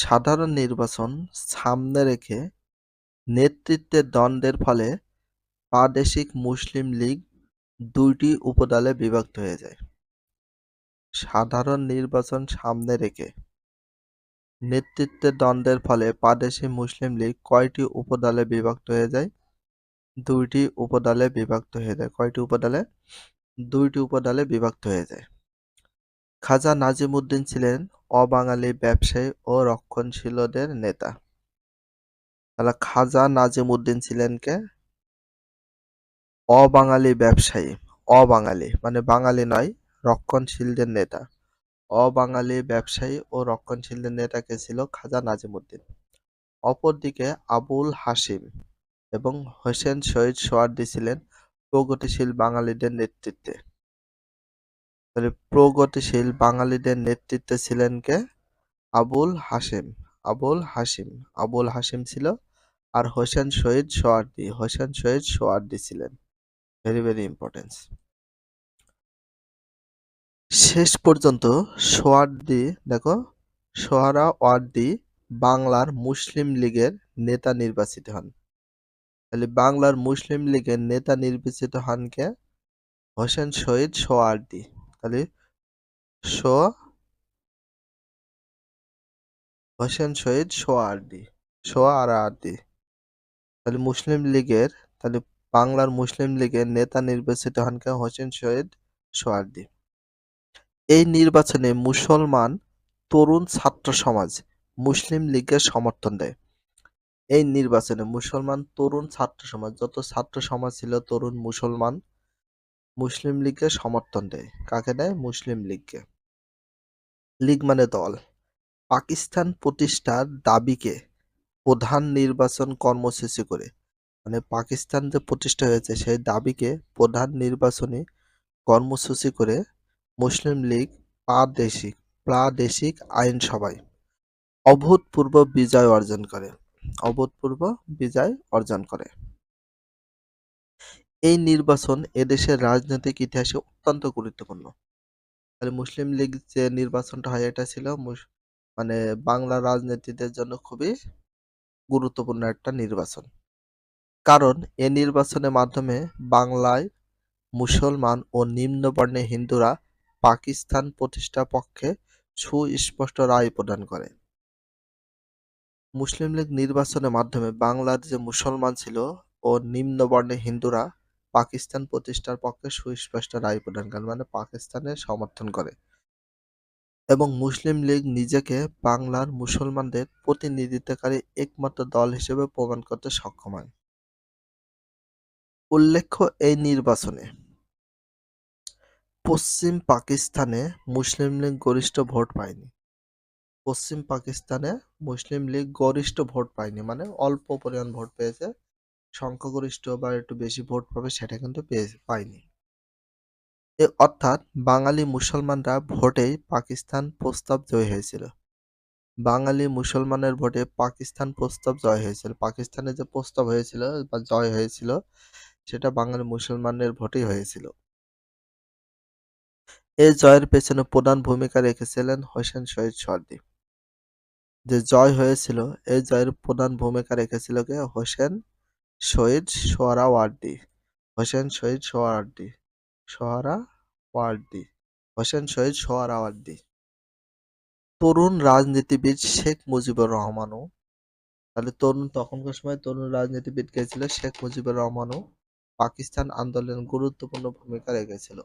সাধারণ নির্বাচন সামনে রেখে নেতৃত্বের দ্বন্দ্বের ফলে প্রাদেশিক মুসলিম লীগ দুইটি উপদলে বিভক্ত হয়ে যায়। সাধারণ নির্বাচন সামনে রেখে নেতৃত্বের দ্বন্দ্বের ফলে প্রাদেশিক মুসলিম লীগ কয়টি উপদলে বিভক্ত হয়ে যায়? দুইটি উপদলে বিভক্ত হয়ে যায়। কয়টি উপদলে? দুইটি উপদলে বিভক্ত হয়ে যায়। খাজা নাজিমুদ্দিন ছিলেন অবাঙালি ব্যবসায়ী ও রক্ষণশীলদের নেতা। তাহলে খাজা নাজিমুদ্দিন ছিলেন কে? অবাঙালি ব্যবসায়ী, অবাঙালি মানে বাঙালি নয়, রক্ষণশীলদের নেতা অবাঙালি ব্যবসায়ী ও রক্ষণশীলদের নেতা কে ছিল খাজা নাজিমুদ্দিন অপরদিকে আবুল হাসিম এবং হোসেন শহীদ সোয়ার্দি ছিলেন প্রগতিশীল বাঙালিদের নেতৃত্বে তাহলে প্রগতিশীল বাঙালিদের নেতৃত্বে ছিলেন কে? আবুল হাসিম আবুল হাসিম আবুল হাসিম ছিল আর হোসেন শহীদ সোয়ার্দি হোসেন শহীদ সোয়ার্দি ছিলেন। ভেরি ভেরি ইম্পর্টেন্স শেষ পর্যন্ত সোয়ার্দি দেখো সোহারা ওয়ার্দি বাংলার মুসলিম লীগের নেতা নির্বাচিত হন। তাহলে বাংলার মুসলিম লীগের নেতা নির্বাচিত হন কে? হোসেন শহীদ সোয়ার্দি তাহলে সো হোসেন শহীদ সোয়ার্দি সোয়ারার্দি তাহলে মুসলিম লীগের, তাহলে বাংলার মুসলিম লীগের নেতা নির্বাচিত হন কে হোসেন শহীদ সোয়ার্দি এই নির্বাচনে মুসলমান তরুণ ছাত্র সমাজ মুসলিম লীগের সমর্থন দেয়। এই নির্বাচনে মুসলমান তরুণ ছাত্র সমাজ, যত ছাত্র সমাজ ছিল তরুণ মুসলমান মুসলিম লীগকে সমর্থন দেয়। কাকে দেয়? মুসলিম লীগকে। লীগ মানে দল। পাকিস্তান প্রতিষ্ঠার দাবিকে প্রধান নির্বাচন কর্মসূচি করে। মানে পাকিস্তান যে প্রতিষ্ঠা হয়েছে, সেই দাবিকে প্রধান নির্বাচনী কর্মসূচি করে মুসলিম লীগ প্রাদেশিক প্রাদেশিক আইনসভায় অভূতপূর্ব বিজয় অর্জন করে। অভূতপূর্ব বিজয় অর্জন করে। এই নির্বাচন এদেশের রাজনৈতিক ইতিহাসে অত্যন্ত গুরুত্বপূর্ণ। তাহলে মুসলিম লীগ যে নির্বাচনটা হয়, এটা ছিল মানে বাংলা রাজনীতিদের জন্য খুবই গুরুত্বপূর্ণ একটা নির্বাচন। কারণ এ নির্বাচনের মাধ্যমে বাংলায় মুসলমান ও নিম্ন বর্ণের হিন্দুরা পাকিস্তান প্রতিষ্ঠা পক্ষে সুস্পষ্ট রায় প্রদান করে। মুসলিম লীগ নির্বাচনের মাধ্যমে বাংলার যে মুসলমান ছিল ও নিম্ন বর্ণের হিন্দুরা পাকিস্তান প্রতিষ্ঠার পক্ষে সুস্পষ্ট রায় প্রদান করে মানে পাকিস্তানের সমর্থন করে। এবং মুসলিম লীগ নিজেকে বাংলার মুসলমানদের প্রতিনিধিত্বকারী একমাত্র দল হিসেবে প্রমাণ করতে সক্ষম হয়। উল্লেখ্য, এই নির্বাচনে পশ্চিম পাকিস্তানে মুসলিম লীগ গরিষ্ঠ ভোট পায়নি। পশ্চিম পাকিস্তানে মুসলিম লীগ গরিষ্ঠ ভোট পায়নি মানে অল্প পরিমাণ ভোট পেয়েছে। সংখ্যাগরিষ্ঠ বা একটু বেশি ভোট পাবে সেটা কিন্তু পেয়ে, পায়নি। অর্থাৎ বাঙালি মুসলমানরা ভোটে পাকিস্তান প্রস্তাব জয় হয়েছিল। বাঙালি মুসলমানের ভোটে পাকিস্তান প্রস্তাব জয় হয়েছিল। পাকিস্তানের যে প্রস্তাব হয়েছিল বা জয় হয়েছিল, সেটা বাঙালি মুসলমানের ভোটেই হয়েছিল। এই জয়ের পেছনে প্রধান ভূমিকা রেখেছিলেন হোসেন শহীদ সর্দি। যে জয় হয়েছিল এই জয়ের প্রধান ভূমিকা রেখেছিল কে? হোসেন শহীদ সোহরাওয়ার্দী হোসেন শহীদ সোহরাওয়ার্দী সোহরাওয়ার্দী হোসেন শহীদ সোহরাওয়ার্দী তরুণ রাজনীতিবিদ শেখ মুজিবুর রহমানও, তাহলে তরুণ, তখনকার সময় তরুণ রাজনীতিবিদ কে ছিল? শেখ মুজিবুর রহমানও পাকিস্তান আন্দোলনে গুরুত্বপূর্ণ ভূমিকা রেখেছিল।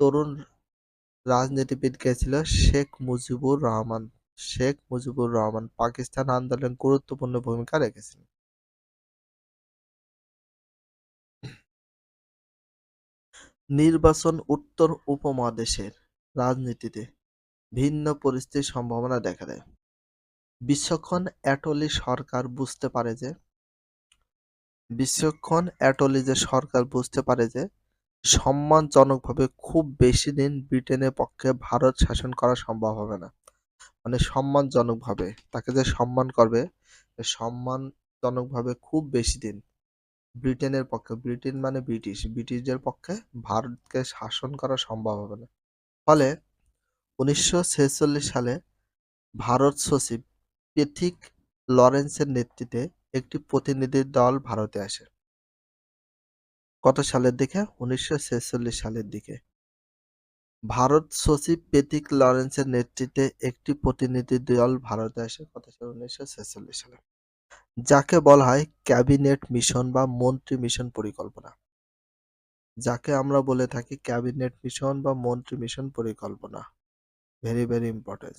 তরুণ রাজনীতিবিদ কে ছিল? শেখ মুজিবুর রহমান, শেখ মুজিবুর রহমান পাকিস্তান আন্দোলনে গুরুত্বপূর্ণ ভূমিকা রেখেছিলেন নির্বাচন উত্তর উপমহাদেশের রাজনীতিতে ভিন্ন পরিস্থিতির সম্ভাবনা দেখা দেয়। বিশ্বক্ষণ অ্যাটলি সরকার বুঝতে পারে যে, বিশ্বক্ষণ অ্যাটলি যে সরকার বুঝতে পারে যে, সম্মানজনকভাবে খুব বেশি দিন ব্রিটেনের পক্ষে ভারত শাসন করা সম্ভব হবে না। মানে সম্মানজনকভাবে, তাকে যে সম্মান করবে সম্মানজনকভাবে খুব বেশি দিন ব্রিটেনের পক্ষে, ব্রিটেন মানে ব্রিটিশ। ব্রিটিশদের পক্ষে ভারতকে শাসন করা সম্ভব হবে না। ফলে উনিশশো ছেচল্লিশ সালে ভারত সচিব পেথিক লরেন্সের নেতৃত্বে একটি প্রতিনিধি দল ভারতে আসে। কত সালের দিকে, উনিশশো ছেচল্লিশ সালের দিকে ভারত সচিব পেথিক লরেন্সের নেতৃত্বে একটি প্রতিনিধি দল ভারতে আসে। কত সালে উনিশশো ছেচল্লিশ সালে। যাকে বলা হয় ক্যাবিনেট মিশন বা মন্ত্রী মিশন পরিকল্পনা। যাকে আমরা বলে থাকি ক্যাবিনেট মিশন বা মন্ত্রী মিশন পরিকল্পনা। ভেরি ভেরি ইম্পর্টেন্স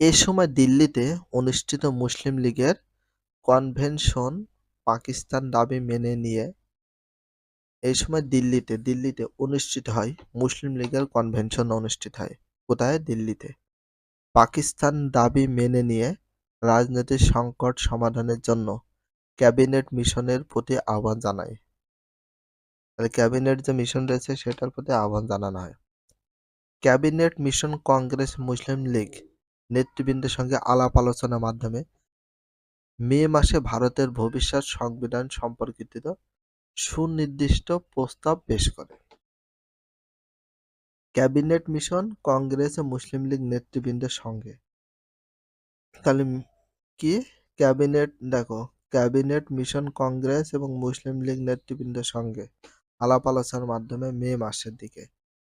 এ সময় দিল্লিতে অনুষ্ঠিত মুসলিম লীগের কনভেনশন পাকিস্তান দাবি মেনে নিয়ে এই সময় দিল্লিতে দিল্লিতে অনুষ্ঠিত হয় মুসলিম লীগের কনভেনশন অনুষ্ঠিত হয়। কোথায়? দিল্লিতে। পাকিস্তান দাবি মেনে নিয়ে রাজনৈতিক সংকট সমাধানের জন্য ক্যাবিনেট মিশনের প্রতি আহ্বান জানায়। তাহলে ক্যাবিনেট যে মিশন রয়েছে, সেটার প্রতি আহ্বান জানানো হয়। ক্যাবিনেট মিশন কংগ্রেস মুসলিম লীগ নেতৃবৃন্দের সঙ্গে আলাপ আলোচনার মাধ্যমে মে মাসে ভারতের ভবিষ্যৎ সংবিধান সম্পর্কিত সুনির্দিষ্ট প্রস্তাব পেশ করে। ক্যাবিনেট মিশন কংগ্রেস ও মুসলিম লীগ নেতৃবৃন্দের সঙ্গে। তাহলে কি? ক্যাবিনেট, দেখো, ক্যাবিনেট মিশন কংগ্রেস এবং মুসলিম লীগ নেতৃবৃন্দের সঙ্গে আলাপ আলোচনার মাধ্যমে মে মাসের দিকে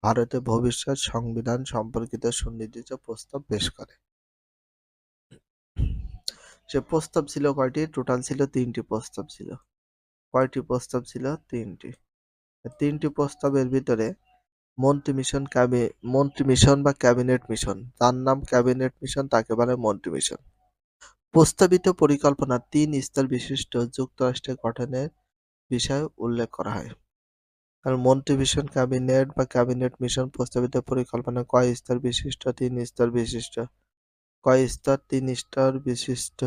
ভারতে ভবিষ্যৎ সংবিধান সম্পর্কিত সুনির্দিষ্ট প্রস্তাব পেশ করে। সে প্রস্তাব ছিল কয়টি? টোটাল ছিল তিনটি প্রস্তাব ছিল। কয়টি প্রস্তাব ছিল? তিনটি। তিনটি প্রস্তাবের ভিতরে মন্ত্রী মিশন মন্ত্রী মিশন বা ক্যাবিনেট মিশন। তার নাম ক্যাবিনেট মিশন, তাকে বলে মন্ত্রী মিশন। প্রস্তাবিত পরিকল্পনা তিন স্তর বিশিষ্ট যুক্তরাষ্ট্রের গঠনের বিষয়ে উল্লেখ করা হয়। আর মন্ত্রী মিশন, ক্যাবিনেট বা ক্যাবিনেট মিশন প্রস্তাবিত পরিকল্পনা কয় স্তর বিশিষ্ট? তিন স্তর বিশিষ্ট। কয় স্তর তিন স্তর বিশিষ্ট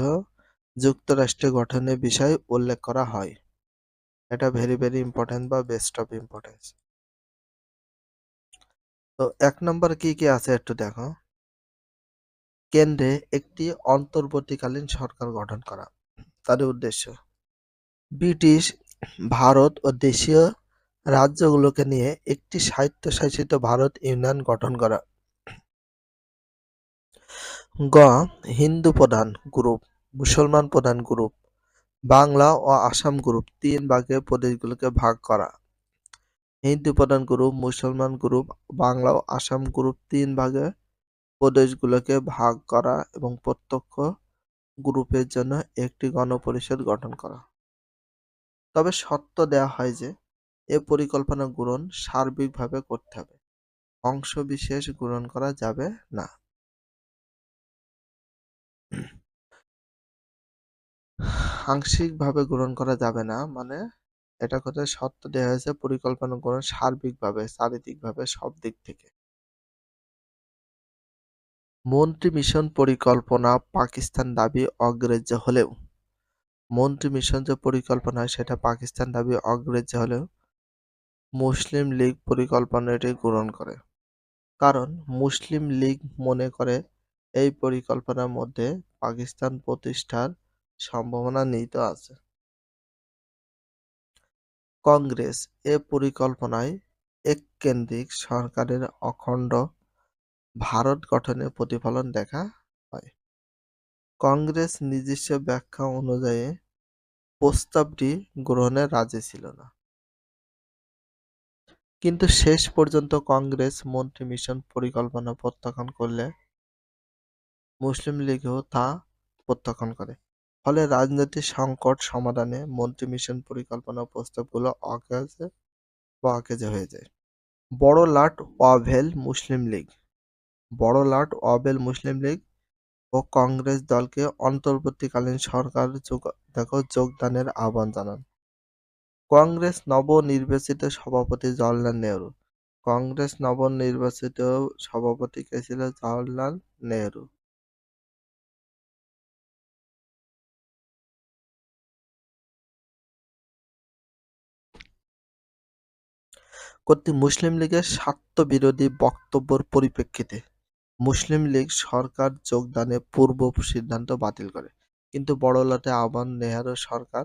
যুক্তরাষ্ট্রের গঠনের বিষয়ে উল্লেখ করা হয়। এটা ভেরি ভেরি ইম্পর্টেন্ট বা বেস্ট অফ ইম্পর্টেন্স তো এক নম্বর কি কি আছে একটু দেখো। কেন্দ্রে একটি অন্তর্বর্তীকালীন সরকার গঠন করা। তাদের উদ্দেশ্য, ব্রিটিশ, ভারত ও দেশীয় রাজ্যগুলোকে নিয়ে একটি স্বায়ত্তশাসিত ভারত ইউনিয়ন গঠন করা। গ, হিন্দু প্রধান গ্রুপ, মুসলমান প্রধান গ্রুপ, বাংলা ও আসাম গ্রুপ, তিন ভাগে প্রদেশগুলোকে ভাগ করা। হিন্দু প্রধান গ্রুপ, মুসলমান গ্রুপ, বাংলা ও আসাম গ্রুপ তিন ভাগে প্রদেশগুলোকে ভাগ করা এবং প্রত্যক্ষ গ্রুপের জন্য একটি গণপরিষদ গঠন করা। তবে শর্ত দেওয়া হয় যে, এ পরিকল্পনা গ্রহণ সার্বিকভাবে করতে হবে। অংশ বিশেষ গ্রহণ করা যাবে না। আংশিকভাবে গ্রহণ করা যাবে না মানে এটা কোথায় শর্ত দেওয়া হয়েছে পরিকল্পনা গ্রহণ সার্বিকভাবে, চারিদিকভাবে সব দিক থেকে। মন্ত্রী মিশন পরিকল্পনা পাকিস্তান দাবি অগ্রাহ্য হলেও, মন্ত্রী মিশন যে পরিকল্পনা সেটা পাকিস্তান দাবি অগ্রাহ্য হলেও মুসলিম লীগ পরিকল্পনাটি গ্রহণ করে। কারণ মুসলিম লীগ মনে করে এই পরিকল্পনার মধ্যে পাকিস্তান প্রতিষ্ঠার সম্ভাবনা নিহিত আছে। কংগ্রেস এ পরিকল্পনায় এককেন্দ্রিক সরকারের অখণ্ড ভারত গঠনের প্রতিফলন দেখা হয়। কংগ্রেস নিজস্ব ব্যাখ্যা অনুযায়ী প্রস্তাবটি গ্রহণে রাজি ছিল না। কিন্তু শেষ পর্যন্ত কংগ্রেস মন্ত্রী মিশন পরিকল্পনা প্রত্যাখ্যান করলে মুসলিম লীগও তা প্রত্যাখ্যান করে। ফলে রাজনৈতিক সংকট সমাধানে মন্ত্রী মিশন পরিকল্পনা প্রস্তাবগুলো অকেজে বা অকেজে হয়ে যায়। বড় লাট ওয়াভেল মুসলিম লীগ। বড় লাট ওয়াভেল মুসলিম লীগ ও কংগ্রেস দলকে অন্তর্বর্তীকালীন সরকার দেখো, যোগদানের আহ্বান জানান। কংগ্রেস নবনির্বাচিত সভাপতি জওয়াহরলাল নেহরু। কংগ্রেস নবনির্বাচিত সভাপতি কে ছিল জওয়াহরলাল নেহরু। কর্তৃক মুসলিম লীগের স্বার্থবিরোধী বক্তব্যের পরিপ্রেক্ষিতে মুসলিম লীগ সরকার যোগদানের পূর্ব সিদ্ধান্ত বাতিল করে। কিন্তু বড়লাটে আহ্বান, নেহেরু সরকার